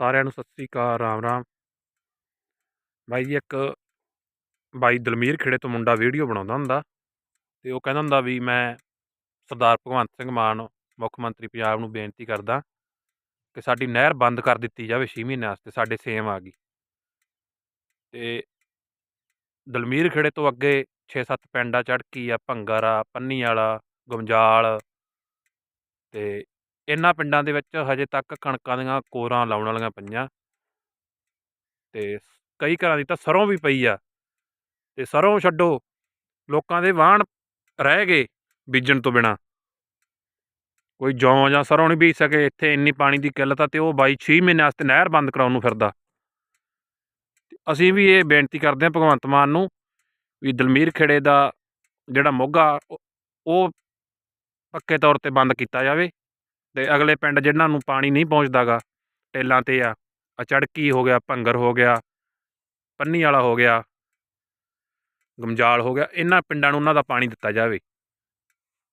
ਸਾਰਿਆਂ ਨੂੰ ਸਤਿ ਸ੍ਰੀ ਅਕਾਲ, ਰਾਮ ਰਾਮ। ਬਾਈ ਜੀ, ਇੱਕ ਬਾਈ ਦਲਮੀਰ ਖੇੜੇ ਤੋਂ ਮੁੰਡਾ ਵੀਡੀਓ ਬਣਾਉਂਦਾ ਹੁੰਦਾ ਤੇ ਉਹ ਕਹਿੰਦਾ ਹੁੰਦਾ ਵੀ ਮੈਂ ਸਰਦਾਰ ਭਗਵੰਤ ਸਿੰਘ ਮਾਨ, ਮੁੱਖ ਮੰਤਰੀ ਪੰਜਾਬ ਨੂੰ ਬੇਨਤੀ ਕਰਦਾ ਕਿ ਸਾਡੀ ਨਹਿਰ ਬੰਦ ਕਰ ਦਿੱਤੀ ਜਾਵੇ 6 ਮਹੀਨਿਆਂ ਵਾਸਤੇ, ਸਾਡੇ ਸੇਮ ਆ ਗਈ। ਤੇ ਦਲਮੀਰ ਖੇੜੇ ਤੋਂ ਅੱਗੇ 6-7 ਪਿੰਡ ਆ ਚੜਕੀ ਆ, ਭੰਗਰ ਆ ਪੰਨੀ ਵਾਲਾ ਗਮਜਾਲ ਤੇ ਇਹਨਾਂ ਪਿੰਡਾਂ ਦੇ ਵਿੱਚ ਹਜੇ ਤੱਕ ਕਣਕਾਂ ਦੀਆਂ ਕੋਰਾਂ ਲਾਉਣ ਵਾਲੀਆਂ ਪਈਆਂ। ਤੇ ਕਈ ਘਰਾਂ ਦੀ ਤਾਂ ਸਰੋਂ ਵੀ ਪਈ ਆ। ਤੇ ਸਰੋਂ ਛੱਡੋ, ਲੋਕਾਂ ਦੇ ਵਾਹਣ ਰਹਿ ਗਏ ਬੀਜਣ ਤੋਂ ਬਿਨਾ। ਕੋਈ ਜੌਂ ਜਾਂ ਸਰੋਂ ਨਹੀਂ ਬੀਜ ਸਕੇ, ਇੱਥੇ ਇੰਨੀ ਪਾਣੀ ਦੀ ਕਿੱਲਤ ਆ ਤੇ ਉਹ ਬਾਈ 6 ਮਹੀਨੇ ਵਾਸਤੇ ਨਹਿਰ ਬੰਦ ਕਰਾਉਣ ਨੂੰ ਫਿਰਦਾ। ਅਸੀਂ ਵੀ ਇਹ ਬੇਨਤੀ ਕਰਦੇ ਹਾਂ ਭਗਵੰਤ ਮਾਨ ਨੂੰ ਵੀ ਦਲਮੀਰ ਖੇੜੇ ਦਾ ਜਿਹੜਾ ਮੋਗਾ, ਉਹ ਪੱਕੇ ਤੌਰ ਤੇ ਬੰਦ ਕੀਤਾ ਜਾਵੇ। ਤੇ ਅਗਲੇ ਪਿੰਡ ਜਿਹਨਾਂ ਨੂੰ ਪਾਣੀ ਨਹੀਂ ਪਹੁੰਚਦਾਗਾ, ਟੇਲਾਂ ਤੇ ਆ। ਆ ਹੋ ਗਿਆ, ਭੰਗਰ ਹੋ ਗਿਆ, ਪੰਨੀ ਵਾਲਾ ਹੋ ਗਿਆ, ਗਮਜਾਲ ਹੋ ਗਿਆ, ਇਹਨਾਂ ਪਿੰਡਾਂ ਨੂੰ ਉਹਨਾਂ ਦਾ ਪਾਣੀ ਦਿੱਤਾ ਜਾਵੇ।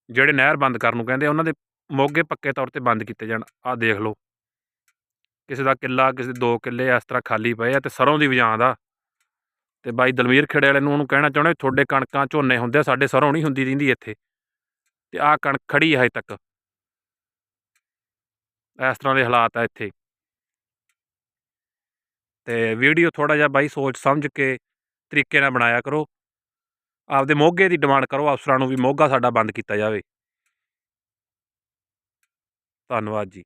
ਜਿਹੜੇ ਨਹਿਰ ਬੰਦ ਕਰਨ ਨੂੰ ਕਹਿੰਦੇ ਉਹਨਾਂ ਦੇ ਮੋਗੇ ਪੱਕੇ ਤੌਰ ਤੇ ਬੰਦ ਕੀਤੇ ਜਾਣ। ਆਹ ਦੇਖ ਲਓ। ਕਿਸੇ ਦਾ ਕਿੱਲਾ, ਕਿਸੇ ਦੇ ਦੋ ਕਿੱਲੇ ਇਸ ਤਰ੍ਹਾਂ ਖਾਲੀ ਪਏ ਆ ਤੇ ਸਰੋਂ ਦੀ ਵਜਾਂ ਦਾ। ਤੇ ਬਾਈ ਦਲਵੀਰ ਖੇੜੇ ਵਾਲੇ ਨੂੰ ਉਹਨੂੰ ਕਹਿਣਾ ਚਾਹੁੰਦੇ, ਤੁਹਾਡੇ ਕਣਕਾਂ ਝੋਨੇ ਹੁੰਦੇ ਆ, ਸਾਡੇ ਸਰੋਂ ਨਹੀਂ ਹੁੰਦੀ ਰਹਿੰਦੀ ਇੱਥੇ। ਤੇ ਆਹ ਕਣਕ ਖੜੀ ਹੈ ਹਜੇ ਤੱਕ। ਇਸ ਤਰ੍ਹਾਂ ਦੇ ਹਾਲਾਤ ਆ ਇੱਥੇ। ਤੇ ਵੀਡੀਓ ਥੋੜਾ ਜਿਹਾ ਬਾਈ ਸੋਚ ਸਮਝ ਕੇ ਤਰੀਕੇ ਨਾਲ ਬਣਾਇਆ ਕਰੋ। ਆਪਦੇ ਮੋਗੇ ਦੀ ਡਿਮਾਂਡ ਕਰੋ, ਅਫਸਰਾਂ ਨੂੰ ਵੀ ਮੋਗਾ ਸਾਡਾ ਬੰਦ ਕੀਤਾ ਜਾਵੇ। ਧੰਨਵਾਦ ਜੀ।